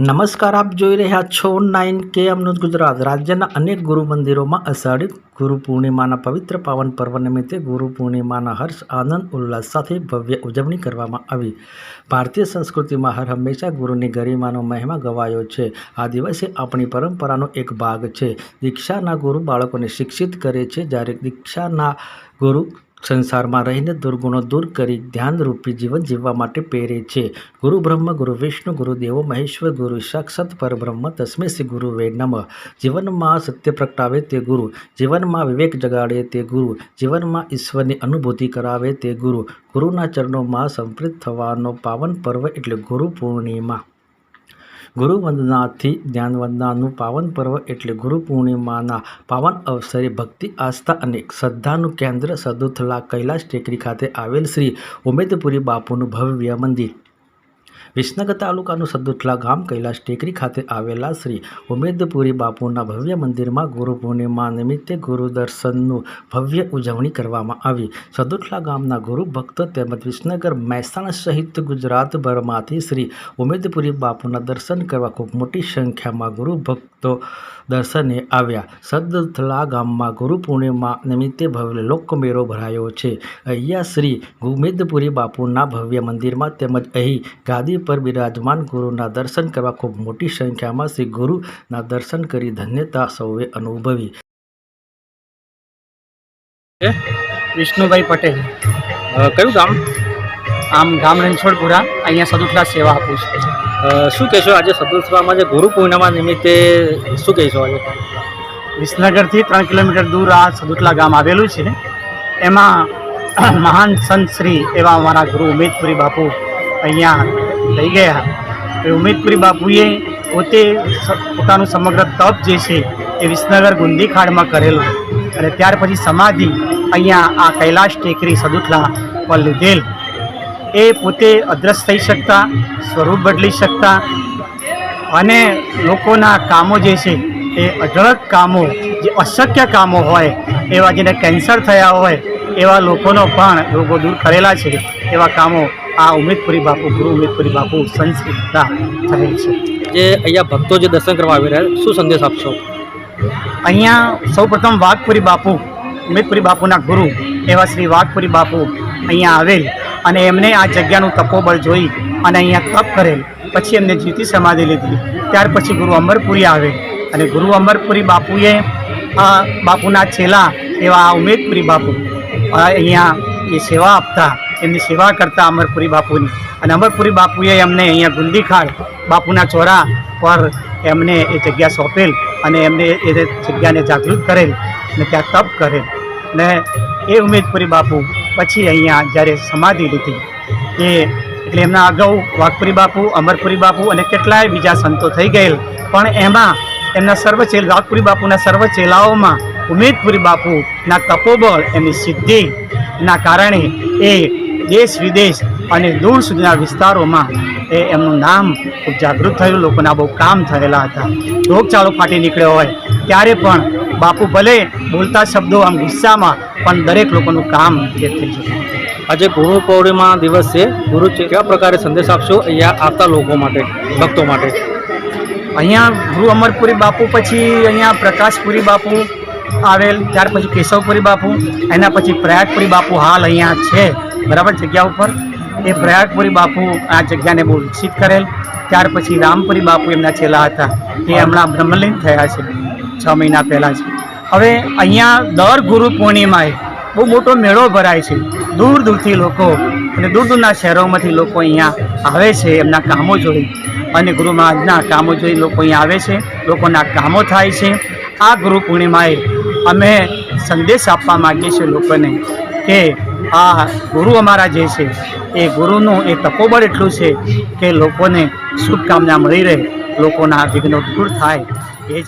નમસ્કાર, આપ જોઈ રહ્યા છો નાઇન કે અમનું ગુજરાત. રાજ્યના અનેક ગુરુ મંદિરોમાં અષાઢી ગુરુ પૂર્ણિમાના પવિત્ર પાવન પર્વ નિમિત્તે ગુરુ પૂર્ણિમાના હર્ષ, આનંદ, ઉલ્લાસ સાથે ભવ્ય ઉજવણી કરવામાં આવી. ભારતીય સંસ્કૃતિમાં હર હંમેશા ગુરુની ગરિમાનો મહિમા ગવાયો છે. આ દિવસે આપણી પરંપરાનો એક ભાગ છે. દીક્ષાના ગુરુ બાળકોને શિક્ષિત કરે છે. જ્યારે દીક્ષાના ગુરુ સંસારમાં રહીને દુર્ગુણો દૂર કરી ધ્યાનરૂપી જીવન જીવવા માટે પ્રેરે છે. ગુરુ બ્રહ્મ, ગુરુ વિષ્ણુ, ગુરુ દેવો, મહેશ્વર, ગુરુ સાક્ષાત પરબ્રહ્મ, તસ્મે શ્રી ગુરુ વે નમઃ. જીવનમાં સત્ય પ્રગટાવે તે ગુરુ. જીવનમાં વિવેક જગાડે તે ગુરુ. જીવનમાં ઈશ્વરની અનુભૂતિ કરાવે તે ગુરુ. ગુરુના ચરણોમાં સંપ્રિત થવાનો પાવન પર્વ એટલે ગુરુ પૂર્ણિમા. ગુરુ જ્ઞાનવંદનાનું પાવન પર્વ એટલે ગુરુ પૂર્ણિમાના પાવન અવસરે ભક્તિ, આસ્થા અને શ્રદ્ધાનું કેન્દ્ર સદુથલા કૈલાશ ટેકરી ખાતે આવેલ શ્રી ઉમેદપુરી બાપુનું ભવ્ય મંદિર. વિસનગર તાલુકાનું સદુથલા ગામ કૈલાશ ટેકરી ખાતે આવેલા શ્રી ઉમેદપુરી બાપુના ભવ્ય મંદિરમાં ગુરુ પૂર્ણિમા નિમિત્તે ગુરુ દર્શનનું ભવ્ય ઉજવણી કરવામાં આવી. સદુથલા ગામના ગુરુ ભક્તો તેમજ વિસનગર મહેસાણા સહિત ગુજરાતભરમાંથી શ્રી ઉમેદપુરી બાપુના દર્શન કરવા ખૂબ મોટી સંખ્યામાં ગુરુ ભક્તો દર્શને આવ્યા. સદથલા ગામમાં ગુરુ પૂર્ણિમા નિમિત્તે ભવ્ય લોકમેળો ભરાયો છે. અહીંયા શ્રી ઉમેદપુરી બાપુના ભવ્ય મંદિરમાં તેમજ અહીં ગાદી પર બિરાજમાન ગુરુના દર્શન કરવા ખૂબ મોટી સંખ્યામાં શ્રી ગુરુના દર્શન કરી ધન્યતા સૌએ અનુભવી. વિષ્ણુભાઈ પટેલ. કયું ગામ? આમ ગામ રણછોડપુરા. અહીંયા સદુથલા સેવા આપું છું. શું કહેશો આજે સદુથલામાં જે ગુરુ પૂર્ણિમા નિમિત્તે શું કહેશો આજે? વિસનગરથી ત્રણ કિલોમીટર દૂર આ સદુથલા ગામ આવેલું છે. એમાં મહાન સંત શ્રી એવા અમારા ગુરુ ઉમેદપુરી બાપુ અહીંયા થઈ ગયા. એ ઉમેદપુરી બાપુએ પોતે પોતાનું સમગ્ર તપ જે છે એ વિસનગર ગુંદી ખાડમાં કરેલું. અને ત્યાર પછી સમાધિ અહીંયા આ કૈલાશ ટેકરી સદુથલા પર લીધેલ. એ પોતે અદ્રશ્ય થઈ શકતા, સ્વરૂપ બદલી શકતા અને લોકોના કામો જે છે એ અઢળક કામો, જે અશક્ય કામો હોય, એવા જેને કેન્સર થયા હોય, એવા લોકોનો પણ રોગો દૂર કરેલા છે, એવા કામો આ ઉમેદપુરી બાપુ ગુરુ ઉમેદપુરી બાપુ સંસ્કૃતતા થયેલ છે. જે અહીંયા ભક્તો જે દર્શન કરવા આવી રહ્યા શું સંદેશ આપશો? અહીંયા સૌપ્રથમ વાઘપુરી બાપુ ઉમેદપુરી બાપુના ગુરુ એવા શ્રી વાઘપુરી બાપુ અહીંયા આવેલ અને એમને આ જગ્યાનું તપોબળ જોઈ અને અહીંયા તપ કરેલ. પછી એમને જીતી સમાધિ લીધી. ત્યાર પછી ગુરુ અમરપુરી આવે અને ગુરુ અમરપુરી બાપુએ આ બાપુના છેલ્લા એવા આ ઉમેદપુરી બાપુ આ અહીંયા એ સેવા આપતા એમની સેવા કરતા અમરપુરી બાપુની. અને અમરપુરી બાપુએ એમને અહીંયા ગુંદીખાળ બાપુના ચોરા પર એમને એ જગ્યા સોંપેલ અને એમને એ જગ્યાને જાગૃત કરેલ અને ત્યાં તપ કરેલ. ને એ ઉમેદપુરી બાપુ પછી અહીંયા જ્યારે સમાધિ લીધી, એ એટલે એમના અગાઉ વાઘપુરી બાપુ, અમરપુરી બાપુ અને કેટલાય બીજા સંતો થઈ ગયેલ. પણ એમાં એમના સર્વ ચેલ વાઘપુરી બાપુના સર્વ ચેલાઓમાં ઉમેદપુરી બાપુના તપોબળ એમની સિદ્ધિના કારણે એ દેશ વિદેશ અને દૂર સુધીના વિસ્તારોમાં એ એમનું નામ ખૂબ જાગૃત થયું લોકોના બહુ કામ થયેલા હતા. રોગચાળો ફાટી નીકળ્યો હોય ત્યારે પણ બાપુ ભલે બોલતા શબ્દો આમ ગુસ્સામાં પણ દરેક લોકોનું કામ એ થઈ જતું આજે ગુરુ પૌર્ણિમા દિવસ છે. ગુરુ કેવા પ્રકારે સંદેશ આપશો અહીંયા આવતા લોકો માટે ભક્તો માટે? અહીંયા ગુરુ અમરપુરી બાપુ પછી અહીંયા પ્રકાશપુરી બાપુ આવેલ ત્યાર પછી કેશવપુરી બાપુ એના પછી પ્રયાગપુરી બાપુ હાલ અહીંયા છે. બરાબર જગ્યા ઉપર એ પ્રયાગપુરી બાપુ આ જગ્યાને બહુ વિકસિત કરેલ. ત્યાર પછી રામપુરી બાપુ એમના છેલ્લા હતા. એ હમણાં બ્રહ્મલીન થયા છે. છ મહિના પહેલાં જ. હવે અહીંયા દર ગુરુ પૂર્ણિમાએ બહુ મોટો મેળો ભરાય છે. દૂર દૂરથી લોકો અને દૂર દૂરના શહેરોમાંથી લોકો અહીંયા આવે છે એમના કામો જોઈ. અને ગુરુ મહારાજના કામો જોઈ લોકો અહીંયા આવે છે. લોકોના કામો થાય છે. આ ગુરુ પૂર્ણિમાએ અમે સંદેશ આપવા માગીએ છીએ લોકોને કે આ ગુરુ અમારા જે છે, એ ગુરુનું એ તપોબળ એટલું છે કે લોકોને શુભકામના મળી રહે, લોકોના વિઘ્નો દૂર થાય, એ જ